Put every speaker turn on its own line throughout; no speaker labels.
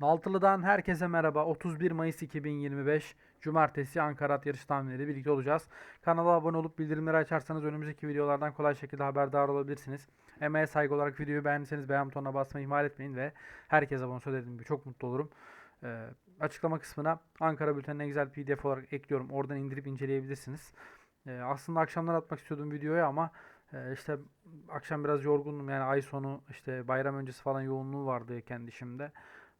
Naltılı'dan herkese merhaba. 31 Mayıs 2025 Cumartesi Ankara at yarış tahminleri birlikte olacağız. Kanala abone olup bildirimleri açarsanız önümüzdeki videolardan kolay şekilde haberdar olabilirsiniz. Emeğe saygı olarak videoyu beğendiyseniz beğen butonuna basmayı ihmal etmeyin ve herkese abone söylediğim gibi çok mutlu olurum. Ee, açıklama kısmına Ankara bültenine güzel pdf olarak ekliyorum. Oradan indirip inceleyebilirsiniz. Ee, aslında akşamlar atmak istiyordum videoyu ama e, işte akşam biraz yorgundum. Yani ay sonu işte bayram öncesi falan yoğunluğu vardı kendi işimde.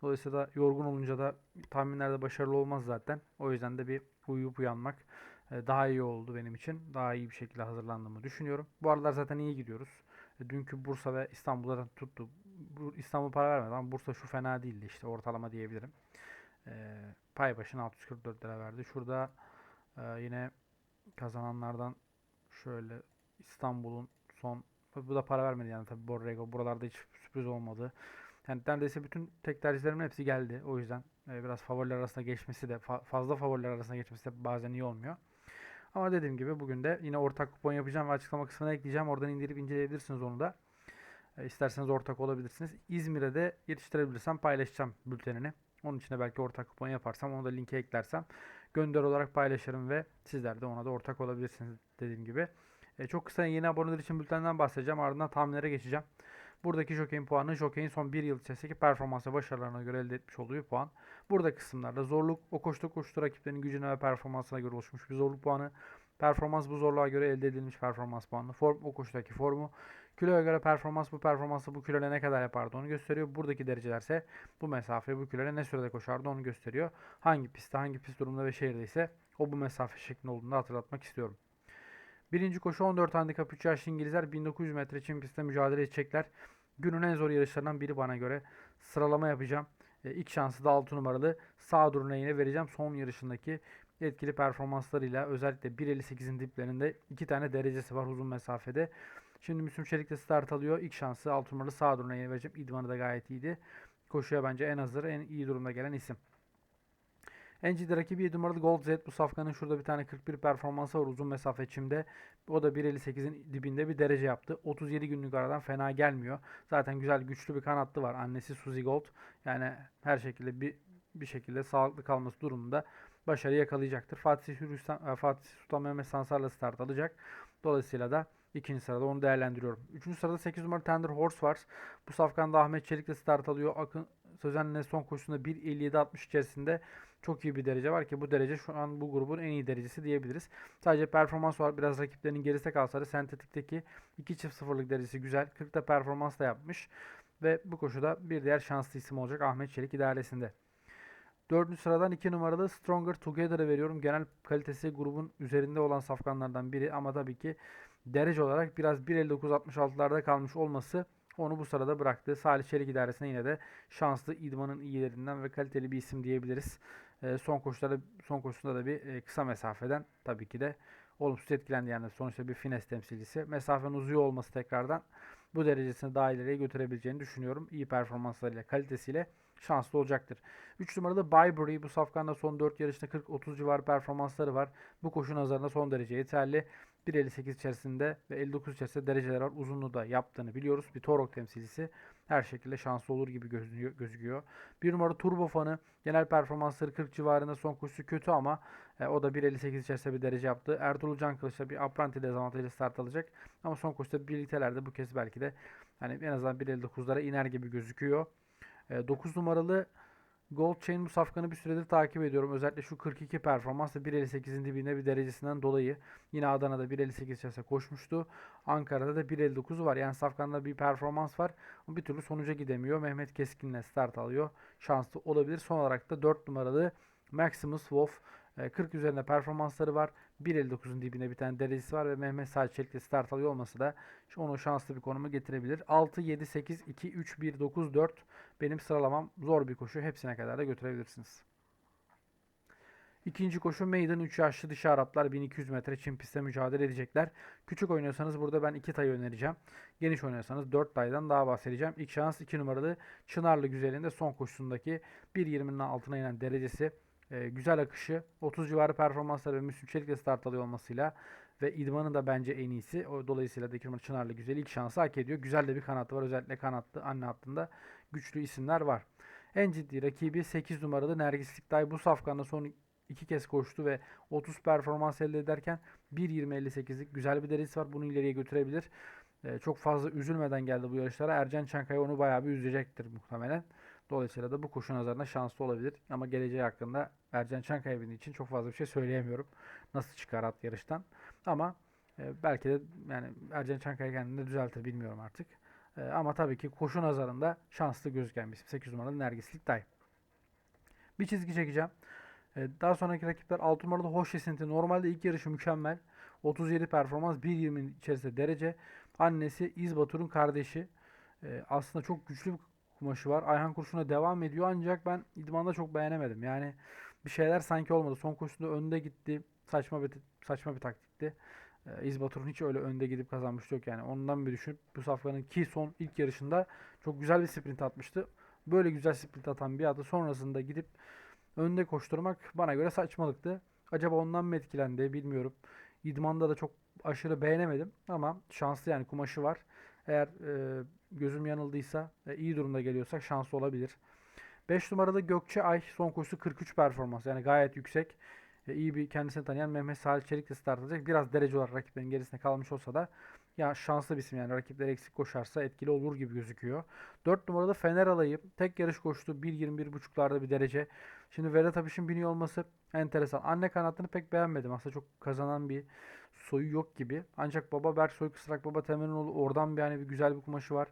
Dolayısıyla da yorgun olunca da tahminlerde başarılı olmaz zaten. O yüzden de bir uyuyup uyanmak e, daha iyi oldu benim için. Daha iyi bir şekilde hazırlandığımı düşünüyorum. Bu aralar zaten iyi gidiyoruz. E, Dünkü Bursa ve İstanbul'da da tuttu. Bu İstanbul para vermedi ama Bursa şu fena değildi işte ortalama diyebilirim. E, pay başına 644 lira verdi. Şurada yine kazananlardan şöyle İstanbul'un son bu da para vermedi yani tabii Borrego buralarda hiç sürpriz olmadı. Yani neredeyse bütün tek tercihlerimin hepsi geldi. O yüzden e, biraz favoriler arasında geçmesi de fa- fazla favoriler arasında geçmesi de bazen iyi olmuyor. Ama dediğim gibi bugün de yine ortak kupon yapacağım ve açıklama kısmına ekleyeceğim. Oradan indirip inceleyebilirsiniz onu da. E, isterseniz ortak olabilirsiniz. İzmir'e de yetiştirebilirsem paylaşacağım bültenini. Onun için de belki ortak kupon yaparsam onu da linke eklersem gönder olarak paylaşırım ve sizler de ona da ortak olabilirsiniz dediğim gibi. E, çok kısa yeni aboneler için bültenden bahsedeceğim. Ardından tahminlere geçeceğim. Buradaki jockey'in puanı jockey'in son bir yıl içerisindeki performans ve başarılarına göre elde etmiş olduğu puan. Burada kısımlarda zorluk, o koştu koştu rakiplerin gücüne ve performansına göre oluşmuş bir zorluk puanı. Performans bu zorluğa göre elde edilmiş performans puanı. Form o koşudaki formu. Kiloya göre performans bu performansı bu kiloyla ne kadar yapardı onu gösteriyor. Buradaki derecelerse bu mesafeyi bu kiloyla ne sürede koşardı onu gösteriyor. Hangi pistte, hangi pist durumda ve şehirde ise o bu mesafe şeklinde olduğunu hatırlatmak istiyorum. Birinci koşu 14 handikap 3 yaşlı İngilizler 1900 metre çim pistte mücadele edecekler. Günün en zor yarışlarından biri bana göre. Sıralama yapacağım. E, ilk şansı da 6 numaralı sağ duruna yine vereceğim. Son yarışındaki etkili performanslarıyla özellikle 1.58'in diplerinde iki tane derecesi var uzun mesafede. Şimdi Müslüm Çelik de start alıyor. İlk şansı 6 numaralı sağ duruna yine vereceğim. İdmanı da gayet iyiydi. Koşuya bence en hazır, en iyi durumda gelen isim. En ciddi rakibi 7 numaralı Gold Z. Bu safkanın şurada bir tane 41 performansı var uzun mesafe çimde. O da 1.58'in dibinde bir derece yaptı. 37 günlük aradan fena gelmiyor. Zaten güzel güçlü bir kanatlı var. Annesi Suzy Gold. Yani her şekilde bir bir şekilde sağlıklı kalması durumunda başarı yakalayacaktır. Fatih Hürrüstan, Fatih Sultan Mehmet Sansar'la start alacak. Dolayısıyla da ikinci sırada onu değerlendiriyorum. Üçüncü sırada 8 numaralı Tender Horse var. Bu safkanda Ahmet Çelik de start alıyor. Akın Sözen'le son koşusunda 1.57-60 içerisinde çok iyi bir derece var ki bu derece şu an bu grubun en iyi derecesi diyebiliriz. Sadece performans var. Biraz rakiplerinin gerisinde kalsa da sentetikteki 2 çift sıfırlık derecesi güzel. 40'ta performans da yapmış. Ve bu koşuda bir diğer şanslı isim olacak Ahmet Çelik idaresinde. Dördüncü sıradan 2 numaralı Stronger Together'ı veriyorum. Genel kalitesi grubun üzerinde olan safkanlardan biri ama tabii ki derece olarak biraz 1.59-66'larda kalmış olması onu bu sırada bıraktı. Salih Çelik idaresine yine de şanslı idmanın iyilerinden ve kaliteli bir isim diyebiliriz. E, son koşularda son koşusunda da bir e, kısa mesafeden tabii ki de olumsuz etkilendi yani sonuçta bir fines temsilcisi. Mesafenin uzuyor olması tekrardan bu derecesini daha ileriye götürebileceğini düşünüyorum. İyi performanslarıyla, kalitesiyle şanslı olacaktır. 3 numaralı Byberry bu safkanda son 4 yarışta 40-30 civarı performansları var. Bu koşu nazarında son derece yeterli. 1.58 içerisinde ve 59 içerisinde dereceler var. Uzunluğu da yaptığını biliyoruz. Bir Torok temsilcisi her şekilde şanslı olur gibi gözüküyor. Bir numara Turbo Fanı genel performansları 40 civarında son koşusu kötü ama e, o da 1.58 içerisinde bir derece yaptı. Ertuğrul Can Kılıç'ta bir apranti dezavantajlı start alacak. Ama son koşuda birliktелerde bu kez belki de hani en azından 1.59'lara iner gibi gözüküyor. E, 9 numaralı Gold Chain bu safkanı bir süredir takip ediyorum. Özellikle şu 42 performans ve 1.58'in dibinde bir derecesinden dolayı. Yine Adana'da 1.58 içerisinde koşmuştu. Ankara'da da 1.59'u var. Yani safkanda bir performans var. Ama bir türlü sonuca gidemiyor. Mehmet Keskin'le start alıyor. Şanslı olabilir. Son olarak da 4 numaralı Maximus Wolf. E, 40 üzerinde performansları var. 1.59'un dibinde bir tane derecesi var ve Mehmet Çelik'le start alıyor olması da onu şanslı bir konumu getirebilir. 6, 7, 8, 2, 3, 1, 9, 4 benim sıralamam zor bir koşu. Hepsine kadar da götürebilirsiniz. İkinci koşu Maiden 3 yaşlı dişi Araplar 1200 metre çim pistte mücadele edecekler. Küçük oynuyorsanız burada ben 2 tay önereceğim. Geniş oynuyorsanız 4 taydan daha bahsedeceğim. İlk şans 2 numaralı Çınarlı güzelinde son koşusundaki 1.20'nin altına inen derecesi e, güzel akışı, 30 civarı performansları ve Müslüm Çelik'le start alıyor olmasıyla ve idmanın da bence en iyisi. O, dolayısıyla Dekirman Çınarlı güzel ilk şansı hak ediyor. Güzel de bir kanatı var. Özellikle kanatlı anne hattında güçlü isimler var. En ciddi rakibi 8 numaralı Nergislik Day bu safkanda son iki kez koştu ve 30 performans elde ederken 1.20.58'lik güzel bir derecesi var. Bunu ileriye götürebilir. Ee, çok fazla üzülmeden geldi bu yarışlara. Ercan Çankaya onu bayağı bir üzecektir muhtemelen. Dolayısıyla da bu koşu nazarında şanslı olabilir. Ama geleceği hakkında Ercan Çankaya bindiği için çok fazla bir şey söyleyemiyorum. Nasıl çıkar at yarıştan. Ama e, belki de yani Ercan Çankaya kendini düzeltir bilmiyorum artık. E, ama tabii ki koşu nazarında şanslı gözüken bir isim. 8 numaralı Nergislik Day. Bir çizgi çekeceğim. E, daha sonraki rakipler 6 numaralı Hoş Esinti. Normalde ilk yarışı mükemmel. 37 performans 1.20 içerisinde derece. Annesi İzbatur'un kardeşi. E, aslında çok güçlü bir kumaşı var. Ayhan Kurşun'a devam ediyor ancak ben idmanda çok beğenemedim. Yani bir şeyler sanki olmadı. Son koşusunda önde gitti. Saçma bir saçma bir taktikti. E, İzbatur'un hiç öyle önde gidip kazanmıştı yok yani. Ondan bir düşünüp bu safkanın ki son ilk yarışında çok güzel bir sprint atmıştı. Böyle güzel sprint atan bir atı sonrasında gidip önde koşturmak bana göre saçmalıktı. Acaba ondan mı etkilendi bilmiyorum. İdmanda da çok aşırı beğenemedim ama şanslı yani kumaşı var. Eğer e, gözüm yanıldıysa e, iyi durumda geliyorsak şanslı olabilir. 5 numaralı Gökçe Ay son koşusu 43 performans yani gayet yüksek. E, iyi bir kendisini tanıyan Mehmet Salih Çelik de start edecek. Biraz derece olarak rakiplerin gerisinde kalmış olsa da ya şanslı bir isim yani rakipler eksik koşarsa etkili olur gibi gözüküyor. 4 numaralı Fener Alayı tek yarış koştu 1.21.5'larda bir derece. Şimdi Vedat Apiş'in biniyor olması enteresan. Anne kanatını pek beğenmedim. Aslında çok kazanan bir soyu yok gibi. Ancak baba Berksoy Kısrak baba Temelinoğlu oradan bir yani bir güzel bir kumaşı var.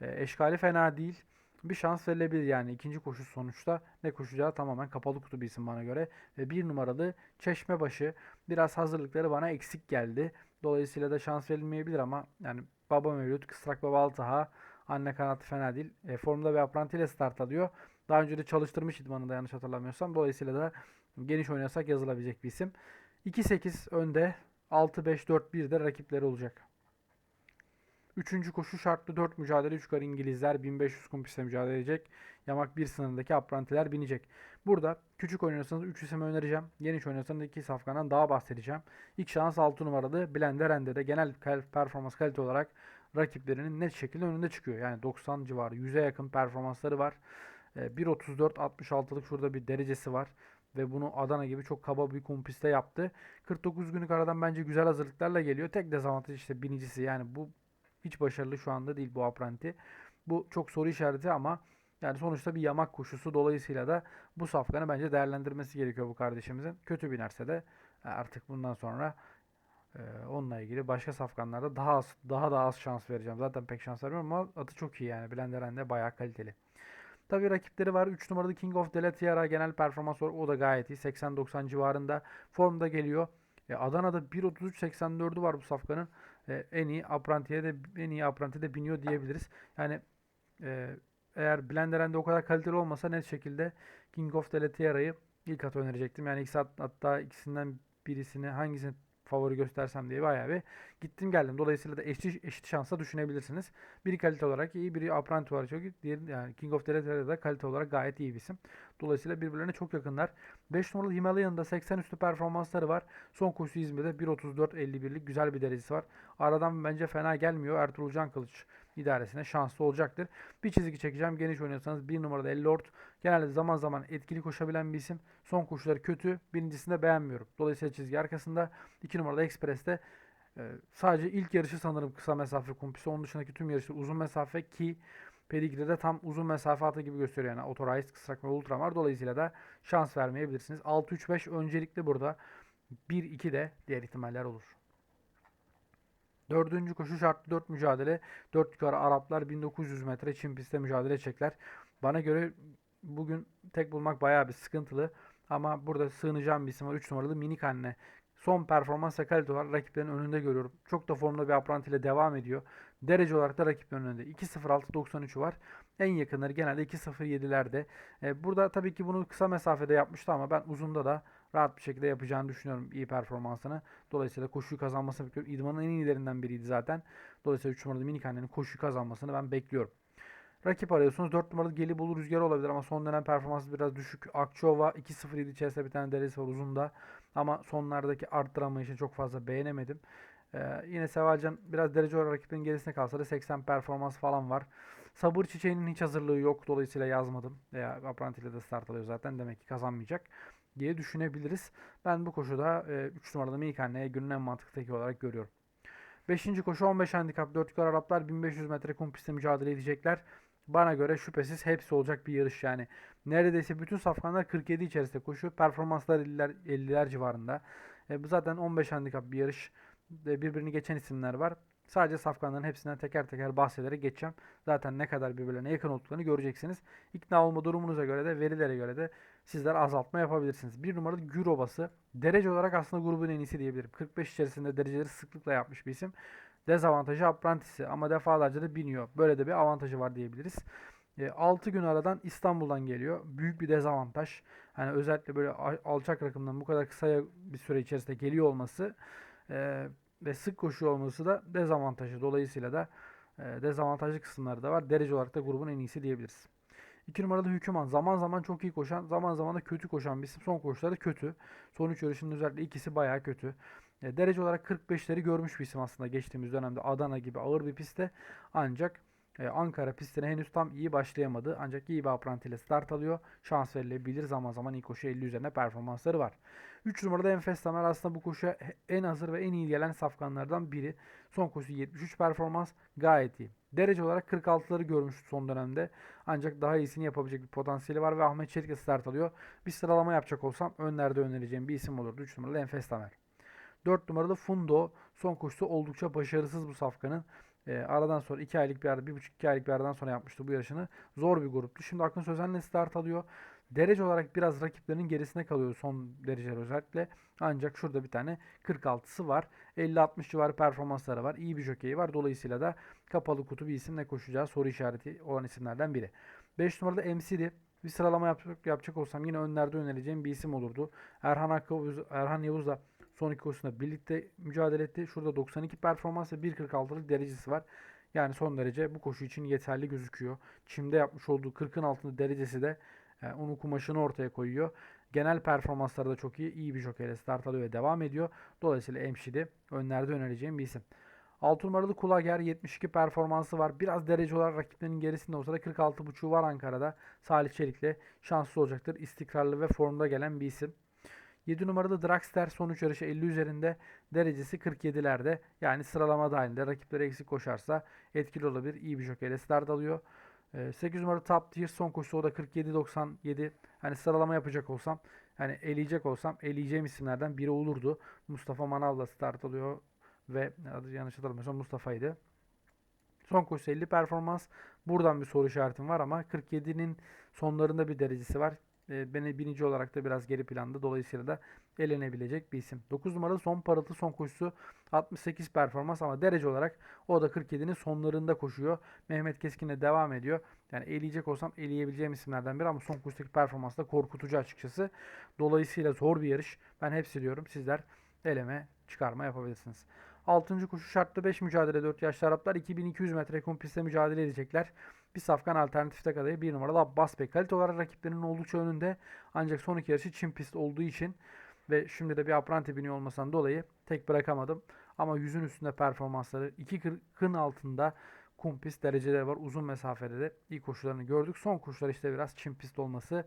E, eşkali fena değil. Bir şans verilebilir yani ikinci koşu sonuçta ne koşacağı tamamen kapalı kutu bir isim bana göre. Ve bir numaralı Çeşmebaşı biraz hazırlıkları bana eksik geldi. Dolayısıyla da şans verilmeyebilir ama yani baba mevcut Kısrak baba Altıha anne kanatı fena değil. E, formda bir aprantiyle start alıyor. Daha önce de çalıştırmış idmanında yanlış hatırlamıyorsam. Dolayısıyla da geniş oynasak yazılabilecek bir isim. 2-8 önde 6-5-4-1'de rakipleri olacak. Üçüncü koşu şartlı 4 mücadele 3 kar İngilizler 1500 kum pistte mücadele edecek. Yamak 1 sınırındaki aprantiler binecek. Burada küçük oynuyorsanız 3 isim önereceğim. Geniş oynuyorsanız 2 safkandan daha bahsedeceğim. İlk şans 6 numaralı Blenderende de genel performans kalite olarak rakiplerinin net şekilde önünde çıkıyor. Yani 90 civarı 100'e yakın performansları var. 1.34 66'lık şurada bir derecesi var ve bunu Adana gibi çok kaba bir kumpiste yaptı. 49 günlük aradan bence güzel hazırlıklarla geliyor. Tek dezavantaj işte binicisi yani bu hiç başarılı şu anda değil bu apranti. Bu çok soru işareti ama yani sonuçta bir yamak koşusu dolayısıyla da bu safkanı bence değerlendirmesi gerekiyor bu kardeşimizin. Kötü binerse de e, artık bundan sonra e, onunla ilgili başka safkanlarda daha az daha da az şans vereceğim. Zaten pek şans vermiyorum ama atı çok iyi yani. Blenderen de bayağı kaliteli. Tabi rakipleri var. 3 numaralı King of Delatiara genel performans olarak o da gayet iyi. 80-90 civarında formda geliyor. E, Adana'da 1.33-84'ü var bu safkanın. E, en iyi aprantiye de en iyi apranti de biniyor diyebiliriz. Yani e, eğer Blenderen'de o kadar kaliteli olmasa net şekilde King of Delatiara'yı ilk at önerecektim. Yani ikisi hat, hatta ikisinden birisini hangisini favori göstersem diye bayağı bir gittim geldim. Dolayısıyla da eşit, eşit şansa düşünebilirsiniz. Biri kalite olarak iyi, biri apprenti olarak çok iyi. Diğeri yani King of Deletere'de da kalite olarak gayet iyi bir isim. Dolayısıyla birbirlerine çok yakınlar. 5 numaralı Himalayan'da 80 üstü performansları var. Son koşu İzmir'de 1.34.51'lik güzel bir derecesi var. Aradan bence fena gelmiyor. Ertuğrul Can Kılıç idaresine şanslı olacaktır. Bir çizgi çekeceğim. Geniş oynuyorsanız bir numarada 50 Lord. Genelde zaman zaman etkili koşabilen bir isim. Son koşuları kötü. Birincisinde beğenmiyorum. Dolayısıyla çizgi arkasında. 2 numarada Express'te e, sadece ilk yarışı sanırım kısa mesafe kumpisi. Onun dışındaki tüm yarışı uzun mesafe ki Pedigree'de tam uzun mesafe atı gibi gösteriyor. Yani Authorized, Kısrak ve Ultra var. Dolayısıyla da şans vermeyebilirsiniz. 6-3-5 öncelikli burada. 1-2 de diğer ihtimaller olur. Dördüncü koşu şartlı 4 mücadele. 4 yukarı Araplar 1900 metre Çin pistte mücadele edecekler. Bana göre bugün tek bulmak bayağı bir sıkıntılı. Ama burada sığınacağım bir isim var. 3 numaralı Minik Anne. Son performans ve kalite olarak rakiplerin önünde görüyorum. Çok da formda bir apranti ile devam ediyor. Derece olarak da rakiplerin önünde. 2.06.93'ü var. En yakınları genelde 2.07'lerde. Ee, burada tabii ki bunu kısa mesafede yapmıştı ama ben uzunda da rahat bir şekilde yapacağını düşünüyorum iyi performansını. Dolayısıyla koşuyu kazanmasını bekliyorum. İdmanın en iyilerinden biriydi zaten. Dolayısıyla 3 numaralı minik annenin koşuyu kazanmasını ben bekliyorum. Rakip arıyorsunuz. 4 numaralı Gelibolu Rüzgarı olabilir ama son dönem performansı biraz düşük. Akçova 2.07 içerisinde bir tane derisi var uzunda. Ama sonlardaki arttıramayışı çok fazla beğenemedim. Ee, yine Sevalcan biraz derece olarak rakibin gerisine kalsa da 80 performans falan var. Sabır Çiçeği'nin hiç hazırlığı yok. Dolayısıyla yazmadım. Veya Apprenti ile de start alıyor zaten. Demek ki kazanmayacak diye düşünebiliriz. Ben bu koşuda 3 numaralı Mikanne'ye günün en mantıklı olarak görüyorum. 5. koşu 15 handikap 4 yukarı Araplar 1500 metre kum pistte mücadele edecekler. Bana göre şüphesiz hepsi olacak bir yarış yani. Neredeyse bütün safkanlar 47 içerisinde koşuyor. Performanslar 50'ler, 50'ler civarında. E, bu zaten 15 handikap bir yarış. E, birbirini geçen isimler var. Sadece safkanların hepsinden teker teker bahsederek geçeceğim. Zaten ne kadar birbirlerine yakın olduklarını göreceksiniz. İkna olma durumunuza göre de verilere göre de sizler azaltma yapabilirsiniz. Bir numaralı Gür Obası. Derece olarak aslında grubun en iyisi diyebilirim. 45 içerisinde dereceleri sıklıkla yapmış bir isim. Dezavantajı Apprentice'i ama defalarca da biniyor. Böyle de bir avantajı var diyebiliriz. E, 6 gün aradan İstanbul'dan geliyor. Büyük bir dezavantaj. Hani özellikle böyle alçak rakımdan bu kadar kısa bir süre içerisinde geliyor olması e, ve sık koşuyor olması da dezavantajı. Dolayısıyla da e, dezavantajlı kısımları da var. Derece olarak da grubun en iyisi diyebiliriz. 2 numaralı Hüküman. Zaman zaman çok iyi koşan, zaman zaman da kötü koşan bir isim. Son koşuları kötü. Son 3 yarışının özellikle ikisi bayağı kötü. E, derece olarak 45'leri görmüş bir isim aslında geçtiğimiz dönemde Adana gibi ağır bir pistte. Ancak e, Ankara pistine henüz tam iyi başlayamadı. Ancak iyi bir apranti ile start alıyor. Şans verilebilir. Zaman zaman iyi koşu 50 üzerine performansları var. 3 numarada Enfes Tamer aslında bu koşuya en hazır ve en iyi gelen safkanlardan biri. Son koşu 73 performans gayet iyi. Derece olarak 46'ları görmüş son dönemde. Ancak daha iyisini yapabilecek bir potansiyeli var ve Ahmet Çelik start alıyor. Bir sıralama yapacak olsam önlerde önereceğim bir isim olurdu. 3 numaralı Enfes Tamer. 4 numaralı Fundo. Son koşusu oldukça başarısız bu safkanın. E, aradan sonra 2 aylık bir arada, 1,5-2 aylık bir aradan sonra yapmıştı bu yarışını. Zor bir gruptu. Şimdi Akın Sözen'le start alıyor. Derece olarak biraz rakiplerinin gerisine kalıyor son dereceler özellikle. Ancak şurada bir tane 46'sı var. 50-60 civarı performansları var. İyi bir jokeyi var. Dolayısıyla da kapalı kutu bir isimle koşacağı soru işareti olan isimlerden biri. 5 numarada MC'di. Bir sıralama yapacak, yapacak olsam yine önlerde önereceğim bir isim olurdu. Erhan, Akkavuz, Erhan Yavuz da son iki koşusunda birlikte mücadele etti. Şurada 92 performans ve 1.46'lık derecesi var. Yani son derece bu koşu için yeterli gözüküyor. Çim'de yapmış olduğu 40'ın altında derecesi de onun kumaşını ortaya koyuyor. Genel performansları da çok iyi. İyi bir jokeyle start alıyor ve devam ediyor. Dolayısıyla Emşidi önlerde önereceğim bir isim. 6 numaralı Kulager 72 performansı var. Biraz derece olarak rakiplerinin gerisinde olsa da 46.5'u var Ankara'da. Salih Çelik'le şanslı olacaktır. İstikrarlı ve formda gelen bir isim. 7 numaralı Draxter sonuç yarışı 50 üzerinde derecesi 47'lerde. Yani sıralama dahilinde rakipleri eksik koşarsa etkili olabilir. İyi bir jokeyle start alıyor. 8 ee, numara top tier son koşusu o da 47-97. Hani sıralama yapacak olsam hani eleyecek olsam eleyeceğim isimlerden biri olurdu. Mustafa Manav'la start alıyor ve adı yanlış hatırlamıyorsam Mustafa'ydı. Son koşu 50 performans. Buradan bir soru işaretim var ama 47'nin sonlarında bir derecesi var. E, beni birinci olarak da biraz geri planda. Dolayısıyla da elenebilecek bir isim. 9 numaralı son parıltı son koşusu 68 performans ama derece olarak o da 47'nin sonlarında koşuyor. Mehmet Keskin'e devam ediyor. Yani eleyecek olsam eleyebileceğim isimlerden biri ama son koşudaki performans da korkutucu açıkçası. Dolayısıyla zor bir yarış. Ben hepsi diyorum. Sizler eleme çıkarma yapabilirsiniz. 6. koşu şartlı 5 mücadele 4 yaşlı Araplar 2200 metre kum mücadele edecekler. Bir safkan alternatifte adayı bir numaralı Abbas Bey. Kalite olarak rakiplerinin oldukça önünde. Ancak son iki yarışı Çin pist olduğu için ve şimdi de bir apranti biniyor olmasından dolayı tek bırakamadım. Ama yüzün üstünde performansları 2.40'ın altında kum pist dereceleri var. Uzun mesafede de iyi koşularını gördük. Son koşular işte biraz Çin pist olması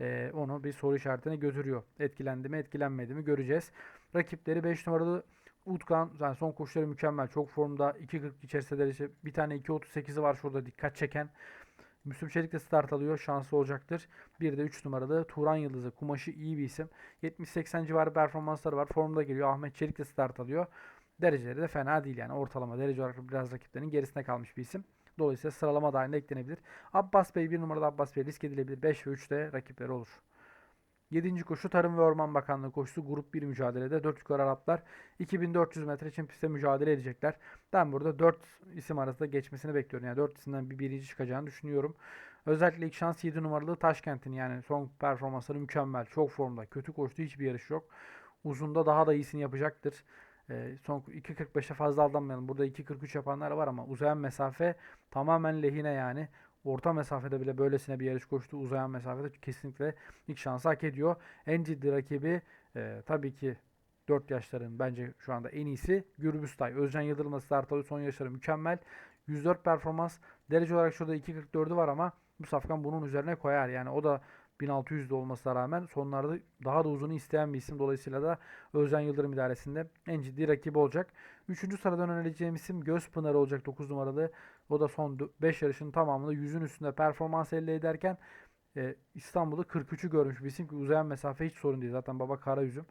e, onu bir soru işaretine götürüyor. Etkilendi mi etkilenmedi mi göreceğiz. Rakipleri 5 numaralı Utkan yani son koşuları mükemmel. Çok formda. 2.40 içerisinde derece. Bir tane 2.38'i var şurada dikkat çeken. Müslüm Çelik de start alıyor. Şanslı olacaktır. Bir de 3 numaralı Turan Yıldızı. Kumaşı iyi bir isim. 70-80 civarı performansları var. Formda geliyor. Ahmet Çelik de start alıyor. Dereceleri de fena değil yani. Ortalama derece olarak biraz rakiplerinin gerisine kalmış bir isim. Dolayısıyla sıralama dahilinde eklenebilir. Abbas Bey bir numaralı Abbas Bey risk edilebilir. 5 ve 3 de rakipleri olur. 7. koşu Tarım ve Orman Bakanlığı koşusu grup 1 mücadelede 4 yukarı Araplar 2400 metre için pistte mücadele edecekler. Ben burada 4 isim arasında geçmesini bekliyorum. Yani 4 isimden bir birinci çıkacağını düşünüyorum. Özellikle ilk şans 7 numaralı Taşkent'in yani son performansları mükemmel. Çok formda. Kötü koştu hiçbir yarış yok. Uzunda daha da iyisini yapacaktır. E, son 2.45'e fazla aldanmayalım. Burada 2.43 yapanlar var ama uzayan mesafe tamamen lehine yani orta mesafede bile böylesine bir yarış koştu. Uzayan mesafede kesinlikle ilk şansı hak ediyor. En ciddi rakibi e, tabii ki 4 yaşların bence şu anda en iyisi Gürbüztay. Özcan Yıldırım'la start. Son yaşları mükemmel. 104 performans Derece olarak şurada 2.44'ü var ama bu safkan bunun üzerine koyar. Yani o da 1600'de olmasına rağmen sonlarda daha da uzunu isteyen bir isim. Dolayısıyla da Özcan Yıldırım idaresinde en ciddi rakibi olacak. Üçüncü sıradan önereceğim isim Gözpınarı olacak 9 numaralı. O da son 5 yarışın tamamında yüzün üstünde performans elde ederken e, İstanbul'da 43'ü görmüş bir isim ki uzayan mesafe hiç sorun değil. Zaten baba kara yüzüm. E,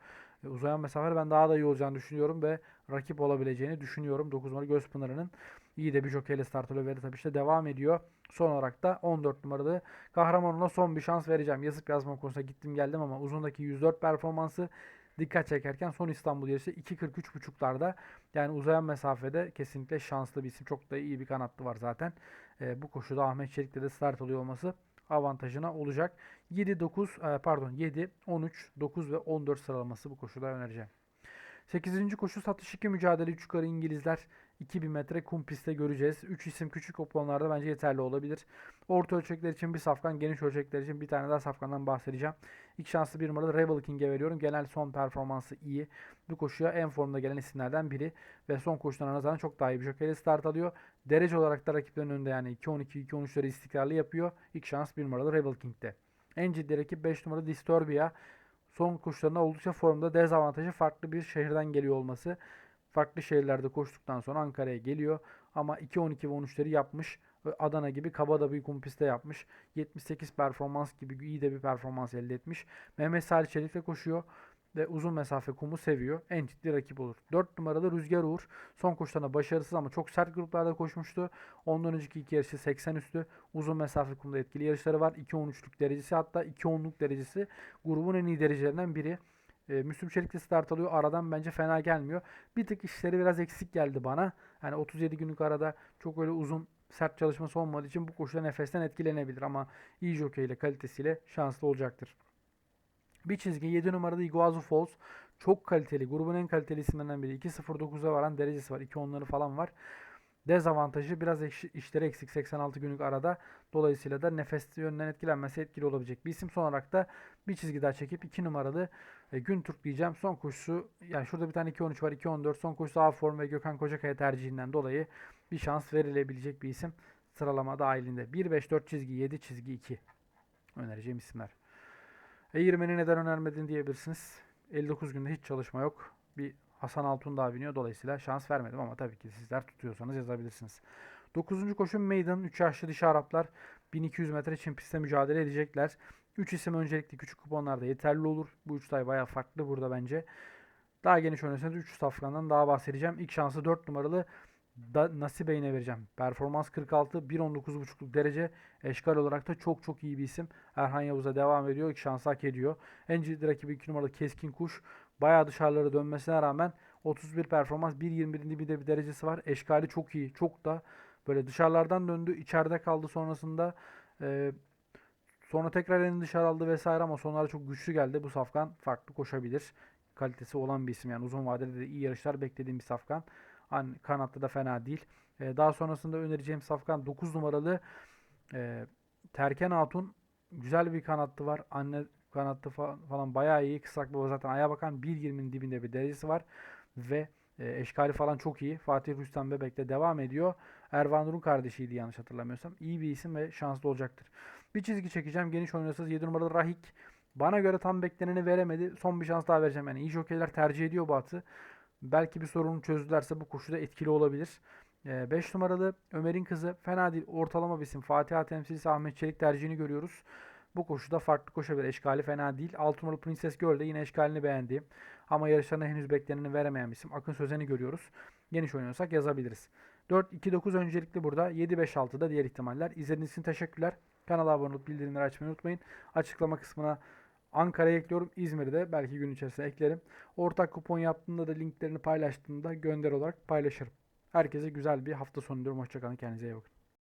uzayan mesafeler ben daha da iyi olacağını düşünüyorum ve rakip olabileceğini düşünüyorum. 9 numaralı Gözpınarı'nın iyi de bir jokeyle start alıyor ve tabii işte devam ediyor. Son olarak da 14 numaralı Kahramanına son bir şans vereceğim. Yazıp yazma konusunda gittim geldim ama uzundaki 104 performansı dikkat çekerken son İstanbul yarışı 2.43.5'larda yani uzayan mesafede kesinlikle şanslı bir isim. Çok da iyi bir kanatlı var zaten. E, bu koşuda Ahmet Çelik'le de start alıyor olması avantajına olacak. 7 9 e, pardon 7 13 9 ve 14 sıralaması bu koşuda önereceğim. 8. koşu satış 2 mücadele 3 yukarı İngilizler 2000 metre kum pistte göreceğiz. 3 isim küçük kuponlarda bence yeterli olabilir. Orta ölçekler için bir safkan, geniş ölçekler için bir tane daha safkandan bahsedeceğim. İlk şanslı bir numaralı Rebel King'e veriyorum. Genel son performansı iyi. Bu koşuya en formda gelen isimlerden biri ve son koşudan nazaran çok daha iyi bir jokeyle start alıyor. Derece olarak da rakiplerin önünde yani 2-12-2-13'leri istikrarlı yapıyor. İlk şans bir numaralı Rebel King'de. En ciddi rakip 5 numaralı Disturbia. Son koşularında oldukça formda dezavantajı farklı bir şehirden geliyor olması. Farklı şehirlerde koştuktan sonra Ankara'ya geliyor. Ama 2-12 ve 13'leri yapmış. Adana gibi kaba da bir kum pistte yapmış. 78 performans gibi iyi de bir performans elde etmiş. Mehmet Salih Çelik'le koşuyor ve uzun mesafe kumu seviyor. En ciddi rakip olur. 4 numaralı Rüzgar Uğur. Son koşularında başarısız ama çok sert gruplarda koşmuştu. Ondan önceki iki yarışı 80 üstü. Uzun mesafe kumda etkili yarışları var. 2-13'lük derecesi hatta 2-10'luk derecesi grubun en iyi derecelerinden biri. E, Müslüm Çelik de start alıyor. Aradan bence fena gelmiyor. Bir tık işleri biraz eksik geldi bana. Yani 37 günlük arada çok öyle uzun sert çalışması olmadığı için bu koşuda nefesten etkilenebilir ama iyi jockey kalitesiyle şanslı olacaktır. Bir çizgi 7 numaralı Iguazu Falls. Çok kaliteli. Grubun en kaliteli isimlerinden biri. 2.09'a varan derecesi var. 2 onları falan var. Dezavantajı biraz işleri eksik 86 günlük arada. Dolayısıyla da nefes yönden etkilenmesi etkili olabilecek bir isim. Son olarak da bir çizgi daha çekip 2 numaralı e, Gün Türk diyeceğim. Son koşusu yani şurada bir tane 2-13 var 2-14. Son koşusu A form ve Gökhan Kocakaya tercihinden dolayı bir şans verilebilecek bir isim. Sıralama dahilinde. 1-5-4 çizgi 7 çizgi 2 önereceğim isimler. E20'ni neden önermedin diyebilirsiniz. 59 günde hiç çalışma yok. Bir Hasan Altun daha biniyor. Dolayısıyla şans vermedim ama tabii ki sizler tutuyorsanız yazabilirsiniz. 9. koşu Maiden 3 yaşlı dişi Araplar 1200 metre çim pistte mücadele edecekler. 3 isim öncelikli küçük kuponlarda yeterli olur. Bu 3 tay bayağı farklı burada bence. Daha geniş oynarsanız 3 safkandan daha bahsedeceğim. İlk şansı 4 numaralı da Nasibe'ine vereceğim. Performans 46, 1.19.5'luk derece. Eşkal olarak da çok çok iyi bir isim. Erhan Yavuz'a devam ediyor. İlk şansı hak ediyor. En ciddi rakibi 2 numaralı Keskin Kuş. Bayağı dışarılara dönmesine rağmen 31 performans 1.21'in bir de bir derecesi var. Eşkali çok iyi. Çok da böyle dışarılardan döndü. içeride kaldı sonrasında. Ee, sonra tekrar elini dışarı aldı vesaire ama sonlara çok güçlü geldi. Bu safkan farklı koşabilir. Kalitesi olan bir isim yani uzun vadede de iyi yarışlar beklediğim bir safkan. Hani kanatta da fena değil. Ee, daha sonrasında önereceğim safkan 9 numaralı e, Terken Hatun güzel bir kanattı var. Anne kanattı falan, bayağı iyi. Kısrak baba zaten ayağa bakan 1.20'nin dibinde bir derecesi var. Ve e, eşkali falan çok iyi. Fatih Rüstem Bebek'te devam ediyor. Ervan Nur'un kardeşiydi yanlış hatırlamıyorsam. İyi bir isim ve şanslı olacaktır. Bir çizgi çekeceğim. Geniş oynuyorsanız 7 numaralı Rahik. Bana göre tam bekleneni veremedi. Son bir şans daha vereceğim. Yani iyi jokeyler tercih ediyor bu atı. Belki bir sorunu çözdülerse bu koşuda etkili olabilir. 5 numaralı Ömer'in kızı fena değil. Ortalama isim. Fatiha temsilcisi Ahmet Çelik tercihini görüyoruz. Bu koşuda farklı koşabilir. Eşkali fena değil. 6 numaralı Princess Girl de yine eşkalini beğendiğim ama yarışlarına henüz bekleneni veremeyen isim. Akın Sözen'i görüyoruz. Geniş oynuyorsak yazabiliriz. 4-2-9 öncelikli burada. 7-5-6'da diğer ihtimaller. İzlediğiniz için teşekkürler. Kanala abone olup bildirimleri açmayı unutmayın. Açıklama kısmına Ankara'ya ekliyorum. İzmir'de belki gün içerisinde eklerim. Ortak kupon yaptığımda da linklerini paylaştığımda gönder olarak paylaşırım. Herkese güzel bir hafta sonu diliyorum. Hoşçakalın. Kendinize iyi bakın.